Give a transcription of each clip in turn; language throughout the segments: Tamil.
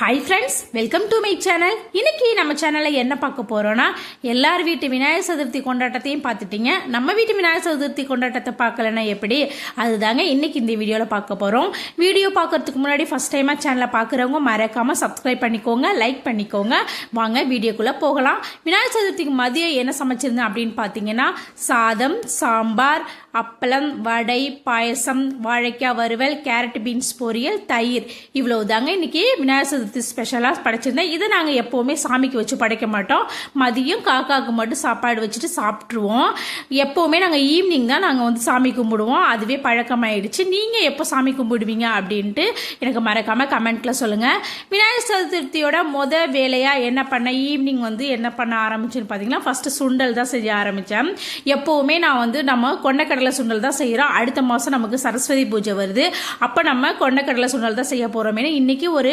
Hi friends welcome to my channel இன்னைக்கு நம்ம சேனலில் என்ன பார்க்க போகிறோன்னா எல்லார் வீட்டு விநாயகர் சதுர்த்தி கொண்டாட்டத்தையும் பார்த்துட்டீங்க. நம்ம வீட்டு விநாயகர் சதுர்த்தி கொண்டாட்டத்தை பார்க்கலன்னா எப்படி? அதுதாங்க இன்னைக்கு இந்த வீடியோவில் பார்க்க போகிறோம் வீடியோ பார்க்கறதுக்கு முன்னாடி ஃபஸ்ட் டைமாக சேனலை பார்க்குறவங்க மறக்காமல் சப்ஸ்கிரைப் பண்ணிக்கோங்க லைக் பண்ணிக்கோங்க. வாங்க வீடியோக்குள்ளே போகலாம். விநாயகர் சதுர்த்திக்கு மதியம் என்ன சமைச்சிருந்தேன் அப்படின்னு பார்த்தீங்கன்னா சாதம் சாம்பார் அப்பளம் வடை பாயசம் வாழைக்காய் வறுவல் கேரட் பீன்ஸ் பொரியல் தயிர். இவ்வளவு தாங்க இன்னைக்கு விநாயகர் சதுர்த்தி ஸ்பெஷலாக படைச்சிருந்தேன் இதை நாங்கள் எப்போவுமே சாமிக்கு வச்சு படைக்க மாட்டோம். மதியம் காக்காவுக்கு மட்டும் சாப்பாடு வச்சுட்டு சாப்பிட்ருவோம் எப்போவுமே நாங்கள் ஈவினிங் தான் நாங்கள் வந்து சாமி கும்பிடுவோம். அதுவே பழக்கமாயிடுச்சு. நீங்கள் எப்போ சாமி கும்பிடுவீங்க அப்படின்ட்டு எனக்கு மறக்காமல் கமெண்ட்டில் சொல்லுங்கள் விநாயகர் சதுர்த்தியோட முத வேலையாக என்ன பண்ண ஈவினிங் வந்து என்ன பண்ண ஆரம்பிச்சுன்னு பார்த்தீங்கன்னா ஃபஸ்ட்டு சுண்டல் தான் செய்ய ஆரம்பித்தேன் எப்போவுமே நான் வந்து நம்ம கொண்டக்கடலை சுண்டல் தான் செய்கிறோம் அடுத்த மாதம் நமக்கு சரஸ்வதி பூஜை வருது. அப்போ நம்ம கொண்டக்கடலை சுண்டல் தான் செய்ய போகிறோம் ஏன்னா இன்றைக்கி ஒரு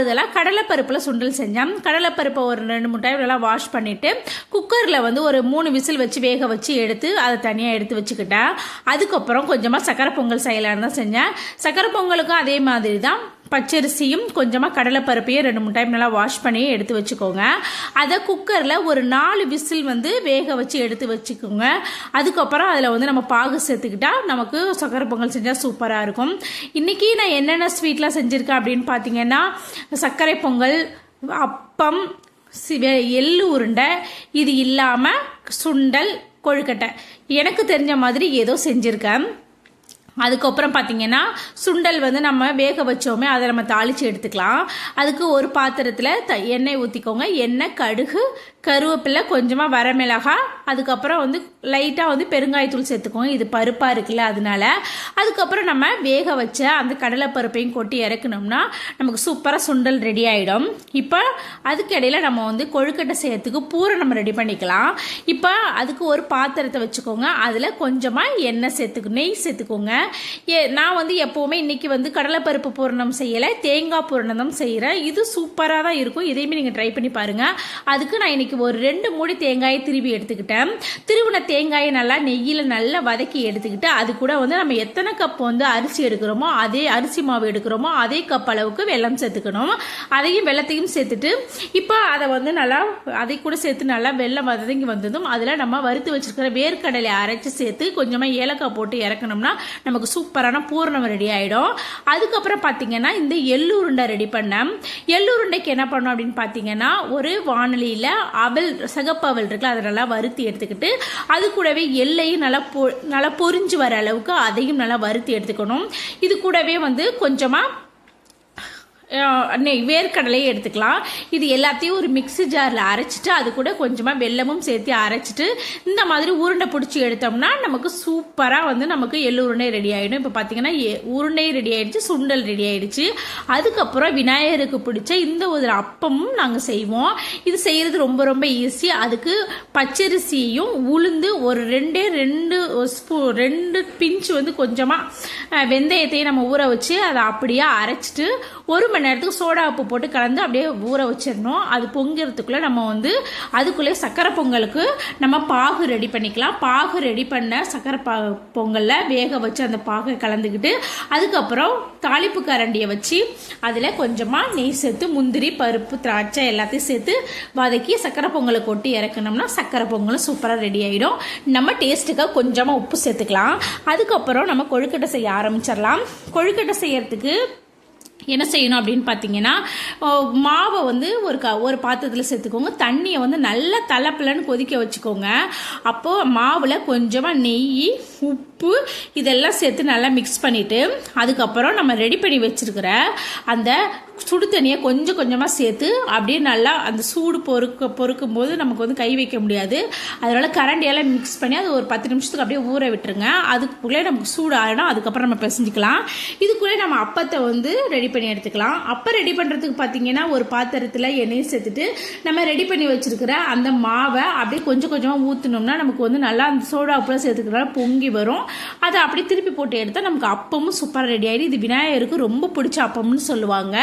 மாறுதலாக கடலைப்பருப்பில் சுண்டல் செஞ்சேன் கடலைப்பருப்பை ஒரு ரெண்டு மூணு டைம் நல்லா வாஷ் பண்ணிவிட்டு குக்கரில் வந்து ஒரு மூணு விசில் வச்சு வேக வச்சு எடுத்து அதை தனியாக எடுத்து வச்சுக்கிட்டேன். அதுக்கப்புறம் கொஞ்சமாக சக்கரை பொங்கல் செய்யலான்னு தான் செஞ்சேன். சக்கரை பொங்கலுக்கும் அதே மாதிரி தான் பச்சரிசியும் கொஞ்சமாக கடலைப்பருப்பையும் ரெண்டு மூணு டைம் நல்லா வாஷ் பண்ணி எடுத்து வச்சுக்கோங்க. அதை குக்கரில் ஒரு நாலு விசில் வந்து வேக வச்சு எடுத்து வச்சுக்கோங்க. அதுக்கப்புறம் அதில் வந்து நம்ம பாகு சேர்த்துக்கிட்டா நமக்கு சக்கரை பொங்கல் செஞ்சால் சூப்பராக இருக்கும். இன்றைக்கி நான் என்னென்ன ஸ்வீட்லாம் செஞ்சுருக்கேன் அப்படின்னு பார்த்தீங்கன்னா சர்க்கரை பொங்கல் அப்பம் எள்ளு உருண்டை இது இல்லாமல் சுண்டல் கொழுக்கட்டை. எனக்கு தெரிஞ்ச மாதிரி ஏதோ செஞ்சுருக்கேன். அதுக்கப்புறம் பார்த்தீங்கன்னா சுண்டல் வந்து நம்ம வேக வச்சோமே அதை நம்ம தாளித்து எடுத்துக்கலாம். அதுக்கு ஒரு பாத்திரத்தில் த எண்ணெய் ஊற்றிக்கோங்க எண்ணெய் கடுகு கருவேப்பிலை கொஞ்சமாக வரமிளகாய் அதுக்கப்புறம் வந்து லைட்டாக வந்து பெருங்காயத்தூள் சேர்த்துக்கோங்க. இது பருப்பாக இருக்குல்ல அதனால. அதுக்கப்புறம் நம்ம வேக வச்ச அந்த கடலைப்பருப்பையும் கொட்டி இறக்கணும்னா நமக்கு சூப்பராக சுண்டல் ரெடி ஆகிடும் இப்போ அதுக்கு இடையில நம்ம வந்து கொழுக்கட்டை செய்யறதுக்கு பூரை நம்ம ரெடி பண்ணிக்கலாம். இப்போ அதுக்கு ஒரு பாத்திரத்தை வச்சுக்கோங்க. அதில் கொஞ்சமாக எண்ணெய் சேர்த்துக்கு நெய் சேர்த்துக்கோங்க. ஏ நான் வந்து எப்போவுமே இன்னைக்கு வந்து கடலைப்பருப்பு பூரணம் செய்யலை தேங்காய் பூரணம் செய்கிறேன் இது சூப்பராக தான் இருக்கும். இதையுமே நீங்கள் ட்ரை பண்ணி பாருங்கள் அதுக்கு நான் இன்னைக்கு ஒரு ரெண்டு மூடி தேங்காயை திருவி எடுத்துக்கிட்டேன். திருவின தேங்காயை நல்லா நெய்யில் நல்லா வதக்கி எடுத்துக்கிட்டு அது கூட வந்து நம்ம எத்தனை கப் வந்து அரிசி எடுக்கிறோமோ அதே அரிசி மாவு எடுக்கிறோமோ அதே கப் அளவுக்கு வெல்லம் சேர்த்துக்கணும். அதையும் வெள்ளத்தையும் சேர்த்துட்டு இப்போ அதை வந்து நல்லா அதை கூட சேர்த்து நல்லா வெள்ளம் வதங்கி வந்ததும் அதில் நம்ம வறுத்து வச்சுருக்கிற வேர்க்கடலை அரைச்சி சேர்த்து கொஞ்சமாக ஏலக்காய் போட்டு இறக்கணும்னா நமக்கு சூப்பரான பூரணம் ரெடி ஆகிடும் அதுக்கப்புறம் பார்த்தீங்கன்னா இந்த எள்ளுருண்டை ரெடி பண்ணேன். எள்ளுருண்டைக்கு என்ன பண்ணோம் அப்படின்னு பார்த்தீங்கன்னா ஒரு வானலியில் அவல் சகப்பவல் இருக்குல்ல அதை நல்லா வருத்தி எடுத்துக்கிட்டு அது கூடவே எள்ளையும் நல்லா பொ நல்லா பொரிஞ்சு வர அளவுக்கு அதையும் நல்லா வருத்தி எடுத்துக்கணும். இது கூடவே வந்து கொஞ்சமாக நெய் வேர்க்கடலையை எடுத்துக்கலாம். இது எல்லாத்தையும் ஒரு மிக்ஸி ஜாரில் அரைச்சிட்டு அது கூட கொஞ்சமாக வெல்லமும் சேர்த்து அரைச்சிட்டு இந்த மாதிரி உருண்டை பிடிச்சி எடுத்தோம்னா நமக்கு சூப்பராக வந்து நமக்கு எள்ளு உருண்டை ரெடி ஆகிடும் இப்போ பார்த்தீங்கன்னா எ- உருண்டை ரெடி ஆகிடுச்சு சுண்டல் ரெடி ஆகிடுச்சு அதுக்கப்புறம் விநாயகருக்கு பிடிச்ச இந்த ஒரு அப்பமும் நாங்கள் செய்வோம். இது செய்கிறது ரொம்ப ரொம்ப ஈஸி அதுக்கு பச்சரிசியையும் உளுந்து ஒரு ரெண்டே ரெண்டு ஸ்பூ ரெண்டு பிஞ்சு வந்து கொஞ்சமாக வெந்தயத்தையும் நம்ம ஊற வச்சு அதை அப்படியே அரைச்சிட்டு ஒரு மணி நேரத்துக்கு சோடா உப்பு போட்டு கலந்து அப்படியே ஊற வச்சிடணும். அது பொங்கிறதுக்குள்ளே நம்ம வந்து அதுக்குள்ளே சக்கரை பொங்கலுக்கு நம்ம பாகு ரெடி பண்ணிக்கலாம். பாகு ரெடி பண்ண சக்கரை பா பொங்கலில் வேக வச்சு அந்த பாகை கலந்துக்கிட்டு அதுக்கப்புறம் தாளிப்பு கரண்டியை வச்சு அதில் கொஞ்சமாக நெய் சேர்த்து முந்திரி பருப்பு திராட்சை எல்லாத்தையும் சேர்த்து வதக்கி சக்கரை பொங்கலை கொட்டி இறக்கணும்னா சக்கரை பொங்கலும் சூப்பராக ரெடி ஆகிடும் நம்ம டேஸ்ட்டுக்காக கொஞ்சமாக உப்பு சேர்த்துக்கலாம். அதுக்கப்புறம் நம்ம கொழுக்கட்டை செய்ய ஆரம்பிச்சிடலாம். கொழுக்கட்டை செய்யறதுக்கு என்ன செய்யணும் அப்படின்னு பார்த்தீங்கன்னா மாவை வந்து ஒரு க ஒரு பாத்திரத்தில் சேர்த்துக்கோங்க. தண்ணியை வந்து நல்லா தலைப்பிலன்னு கொதிக்க வச்சுக்கோங்க. அப்போது மாவில் கொஞ்சமாக நெய் உப்பு இதெல்லாம் சேர்த்து நல்லா மிக்ஸ் பண்ணிவிட்டு அதுக்கப்புறம் நம்ம ரெடி பண்ணி வச்சுருக்கிற அந்த சுடு தண்ணியை கொஞ்சம் கொஞ்சமாக சேர்த்து அப்படியே நல்லா அந்த சூடு பொறுக்க பொறுக்கும் போது நமக்கு வந்து கை வைக்க முடியாது. அதனால கரண்டியெல்லாம் மிக்ஸ் பண்ணி அது ஒரு பத்து நிமிஷத்துக்கு அப்படியே ஊற விட்டுருங்க. அதுக்குள்ளே நமக்கு சூடு ஆகிடும் அதுக்கப்புறம் நம்ம பிசைஞ்சிக்கலாம். இதுக்குள்ளே நம்ம அப்பத்தை வந்து ரெடி பண்ணி எடுத்துக்கலாம். அப்போ ரெடி பண்ணுறதுக்கு பார்த்தீங்கன்னா ஒரு பாத்திரத்தில் எண்ணெயும் சேர்த்துட்டு நம்ம ரெடி பண்ணி வச்சிருக்கிற அந்த மாவை அப்படியே கொஞ்சம் கொஞ்சமாக ஊற்றினோம்னா நமக்கு வந்து நல்லா அந்த சோடா உப்புலாம் சேர்த்துக்கிறனால பொங்கி வரும். அதை அப்படியே திருப்பி போட்டு எடுத்தால் நமக்கு அப்பமும் சூப்பராக ரெடி ஆகிடும் இது விநாயகருக்கு ரொம்ப பிடிச்ச அப்பம்னு சொல்லுவாங்க.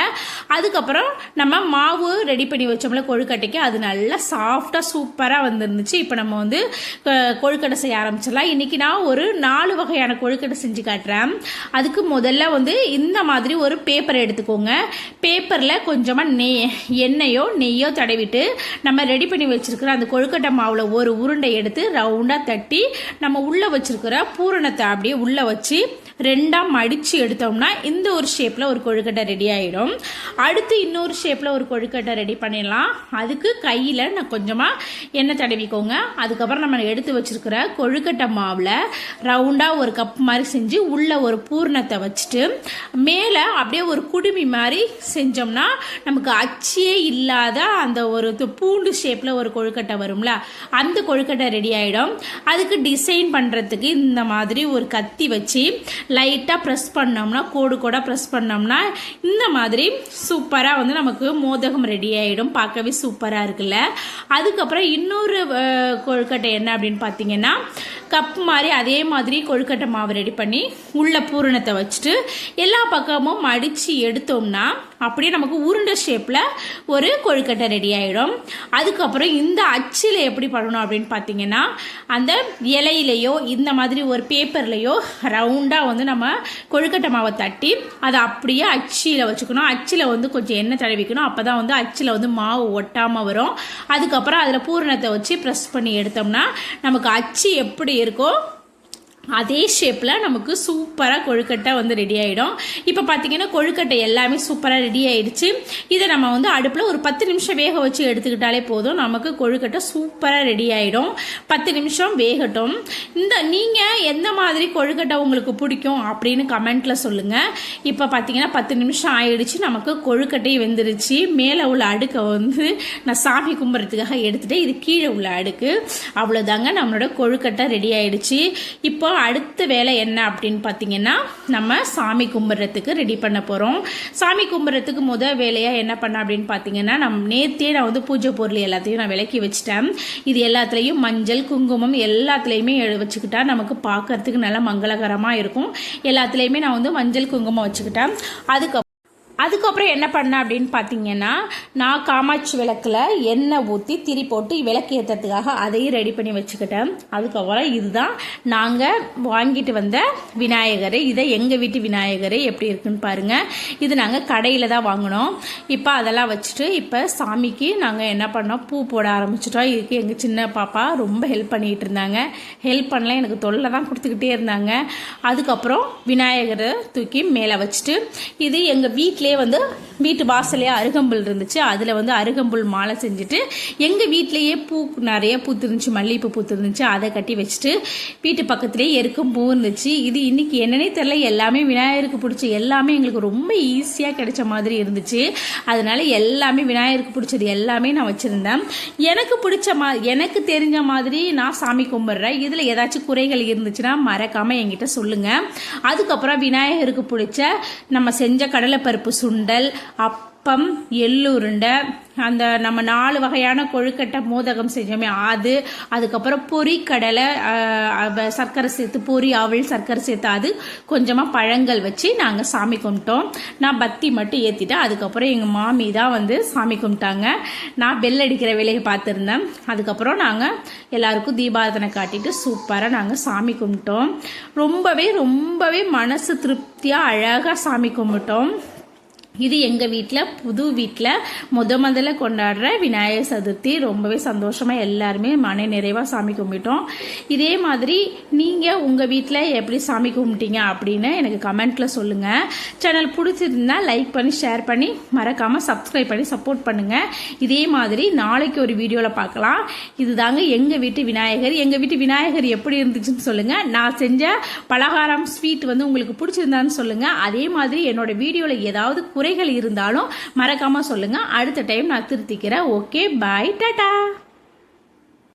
அதுக்கப்புறம் நம்ம மாவு ரெடி பண்ணி வச்சோம்ல கொழுக்கட்டைக்கு அது நல்லா சாஃப்டாக சூப்பராக வந்துருந்துச்சு. இப்போ நம்ம வந்து கொழுக்கட்டை செய்ய ஆரம்பிச்சிடலாம். இன்றைக்கி நான் ஒரு நாலு வகையான கொழுக்கட்டை செஞ்சு காட்டுறேன். அதுக்கு முதல்ல வந்து இந்த மாதிரி ஒரு பேப்பர் எடுத்துக்கோங்க. பேப்பரில் கொஞ்சமாக நெய் எண்ணெயோ நெய்யோ தடவிட்டு நம்ம ரெடி பண்ணி வச்சிருக்கிற அந்த கொழுக்கட்டை மாவில் ஒரு உருண்டை எடுத்து ரவுண்டாக தட்டி நம்ம உள்ளே வச்சுருக்கிற பூரணத்தை அப்படியே உள்ளே வச்சு ரெண்டாக மடித்து எடுத்தோம்னா இந்த ஒரு ஷேப்பில் ஒரு கொழுக்கட்டை ரெடி ஆகிடும் அடுத்து இன்னொரு ஷேப்பில் ஒரு கொழுக்கட்டை ரெடி பண்ணிடலாம். அதுக்கு கையில் நான் கொஞ்சமாக எண்ணெய் தடவிக்கோங்க. அதுக்கப்புறம் நம்ம எடுத்து வச்சிருக்கிற கொழுக்கட்டை மாவில் ரவுண்டாக ஒரு கப் மாதிரி செஞ்சு உள்ளே ஒரு பூரணத்தை வச்சுட்டு மேலே அப்படியே ஒரு குடுமி மாதிரி செஞ்சோம்னா நமக்கு அச்சியே இல்லாத அந்த ஒரு பூண்டு ஷேப்பில் ஒரு கொழுக்கட்டை வரும்ல அந்த கொழுக்கட்டை ரெடி ஆகிடும் அதுக்கு டிசைன் பண்ணுறதுக்கு இந்த மாதிரி ஒரு கத்தி வச்சு லைட்டாக ப்ரெஸ் பண்ணோம்னா கோடு கூட ப்ரெஸ் பண்ணோம்னா இந்த மாதிரி சூப்பராக வந்து நமக்கு மோதகம் ரெடி ஆகிடும் பார்க்கவே சூப்பராக இருக்குல்ல? அதுக்கப்புறம் இன்னொரு கொழுக்கட்டை என்ன அப்படின்னு பார்த்தீங்கன்னா கப் மாதிரி அதே மாதிரி கொழுக்கட்டை மாவு ரெடி பண்ணி உள்ள பூரணத்தை வச்சுட்டு எல்லா பக்கமும் மடித்து எடுத்தோம்னா அப்படியே நமக்கு உருண்டை ஷேப்பில் ஒரு கொழுக்கட்டை ரெடி ஆகிடும் அதுக்கப்புறம் இந்த அச்சில் எப்படி பண்ணணும் அப்படின்னு பார்த்தீங்கன்னா அந்த இலையிலையோ இந்த மாதிரி ஒரு பேப்பர்லையோ ரவுண்டாக வந்து நம்ம கொழுக்கட்டை மாவை தட்டி அதை அப்படியே அச்சியில் வச்சுக்கணும். அச்சில் வந்து கொஞ்சம் எண்ணெய் தடவிக்கணும். அப்போ தான் வந்து அச்சில் வந்து மாவு ஒட்டாமல் வரும். அதுக்கப்புறம் அதில் பூரணத்தை வச்சு ப்ரெஸ் பண்ணி எடுத்தோம்னா நமக்கு அச்சு எப்படி இருக்கோ அதே ஷேப்பில் நமக்கு சூப்பராக கொழுக்கட்டை வந்து ரெடி ஆகிடும் இப்போ பார்த்தீங்கன்னா கொழுக்கட்டை எல்லாமே சூப்பராக ரெடி ஆகிடுச்சு இதை நம்ம வந்து அடுப்பில் ஒரு பத்து நிமிஷம் வேக வச்சு எடுத்துக்கிட்டாலே போதும். நமக்கு கொழுக்கட்டை சூப்பராக ரெடி ஆகிடும் பத்து நிமிஷம் வேகட்டும். இந்த நீங்கள் எந்த மாதிரி கொழுக்கட்டை உங்களுக்கு பிடிக்கும் அப்படின்னு கமெண்ட்டில் சொல்லுங்கள் இப்போ பார்த்தீங்கன்னா பத்து நிமிஷம் ஆயிடுச்சு. நமக்கு கொழுக்கட்டை வெந்துருச்சு. மேலே உள்ள அடுக்கை வந்து நான் சாமி கும்பிட்றதுக்காக எடுத்துகிட்டு இது கீழே உள்ள அடுக்கு. அவ்வளோதாங்க நம்மளோட கொழுக்கட்டை ரெடி ஆகிடுச்சு இப்போ அடுத்த வேலை என்ன அப்படின்னு பார்த்தீங்கன்னா நம்ம சாமி கும்பிட்றதுக்கு ரெடி பண்ண போகிறோம் சாமி கும்பிட்றதுக்கு முதல் வேலையாக என்ன பண்ண அப்படின்னு பார்த்தீங்கன்னா நம் நேற்றே நான் வந்து பூஜை பொருள் எல்லாத்தையும் நான் விலக்கி வச்சுட்டேன். இது எல்லாத்துலேயும் மஞ்சள் குங்குமம் எல்லாத்துலேயுமே வச்சுக்கிட்டா நமக்கு பார்க்கறதுக்கு நல்லா மங்களகரமாக இருக்கும். எல்லாத்துலேயுமே நான் வந்து மஞ்சள் குங்குமம் வச்சுக்கிட்டேன். அதுக்கப்புறம் அதுக்கப்புறம் என்ன பண்ணேன் அப்படின்னு பார்த்தீங்கன்னா நான் காமாட்சி விளக்கில் எண்ணெய் ஊற்றி திரி போட்டு விளக்கு ஏற்றுறதுக்காக அதையும் ரெடி பண்ணி வச்சுக்கிட்டேன். அதுக்கப்புறம் இதுதான் நாங்கள் வாங்கிட்டு வந்த விநாயகர். இதை எங்கள் வீட்டு விநாயகர் எப்படி இருக்குன்னு பாருங்கள் இது நாங்கள் கடையில் தான் வாங்கினோம். இப்போ அதெல்லாம் வச்சுட்டு இப்போ சாமிக்கு நாங்கள் என்ன பண்ணோம்? பூ போட ஆரம்பிச்சிட்டோம். இதுக்கு எங்கள் சின்ன பாப்பா ரொம்ப ஹெல்ப் பண்ணிகிட்டு இருந்தாங்க. ஹெல்ப் பண்ணல எனக்கு தொல்லை தான் கொடுத்துக்கிட்டே இருந்தாங்க. அதுக்கப்புறம் விநாயகரை தூக்கி மேலே வச்சுட்டு இது எங்கள் வீட்டில் வந்து வீட்டு வாசலே அருகம்புல் இருந்துச்சு. அதில் வந்து அருகம்புல் மாலை செஞ்சுட்டு எங்கள் வீட்டிலையே பூ நிறைய பூத்துருந்துச்சு மல்லிகைப்பூ பூத்துருந்துச்சு அதை கட்டி வச்சுட்டு வீட்டு பக்கத்துலேயே எருக்கும் பூ இருந்துச்சு. இது இன்னைக்கு என்னன்னே தெரில எல்லாமே விநாயகருக்கு பிடிச்ச எல்லாமே எங்களுக்கு ரொம்ப ஈஸியாக கிடைச்ச மாதிரி இருந்துச்சு. அதனால எல்லாமே விநாயகருக்கு பிடிச்சது எல்லாமே நான் வச்சுருந்தேன். எனக்கு பிடிச்ச மா எனக்கு தெரிஞ்ச மாதிரி நான் சாமி கும்பிட்றேன். இதில் ஏதாச்சும் குறைகள் இருந்துச்சுன்னா மறக்காமல் என்கிட்ட சொல்லுங்கள் அதுக்கப்புறம் விநாயகருக்கு பிடிச்ச நம்ம செஞ்ச கடலைப்பருப்பு சுண்டல் அப்பம் எள்ளுருண்டை அந்த நம்ம நாலு வகையான கொழுக்கட்டை மோதகம் செஞ்சோமே அது அதுக்கப்புறம் பொரி கடலை சர்க்கரை சேர்த்து பொரி அவள் சர்க்கரை சேர்த்து அது கொஞ்சமாக பழங்கள் வச்சு நாங்கள் சாமி கும்பிட்டோம். நான் பத்தி மட்டும் ஏற்றிட்டேன் அதுக்கப்புறம் எங்கள் மாமி தான் வந்து சாமி கும்பிட்டாங்க. நான் பெல் அடிக்கிற வேலையை பார்த்துருந்தேன். அதுக்கப்புறம் நாங்கள் எல்லாருக்கும் தீபாரதனை காட்டிட்டு சூப்பராக நாங்கள் சாமி கும்பிட்டோம். ரொம்பவே ரொம்பவே மனசு திருப்தியாக அழகாக சாமி கும்பிட்டோம். இது எங்கள் வீட்டில் புது வீட்டில் முத முதல்ல கொண்டாடுற விநாயகர் சதுர்த்தி. ரொம்பவே சந்தோஷமாக எல்லாருமே மன நிறைவாக சாமி கும்பிட்டோம். இதே மாதிரி நீங்கள் உங்கள் வீட்டில் எப்படி சாமி கும்பிட்டீங்க அப்படின்னு எனக்கு கமெண்ட்டில் சொல்லுங்கள் சேனல் பிடிச்சிருந்தா லைக் பண்ணி ஷேர் பண்ணி மறக்காமல் சப்ஸ்கிரைப் பண்ணி சப்போர்ட் பண்ணுங்கள் இதே மாதிரி நாளைக்கு ஒரு வீடியோவில் பார்க்கலாம் இதுதாங்க எங்கள் வீட்டு விநாயகர். எங்கள் வீட்டு விநாயகர் எப்படி இருந்துச்சுன்னு சொல்லுங்கள் நான் செஞ்ச பலகாரம் ஸ்வீட் வந்து உங்களுக்கு பிடிச்சிருந்தான்னு சொல்லுங்கள் அதே மாதிரி என்னோடய வீடியோவில் ஏதாவது குறைகள் இருந்தாலும் மறக்காமல் சொல்லுங்கள் அடுத்த டைம் நான் திருத்திக்கிறேன். Okay bye tata.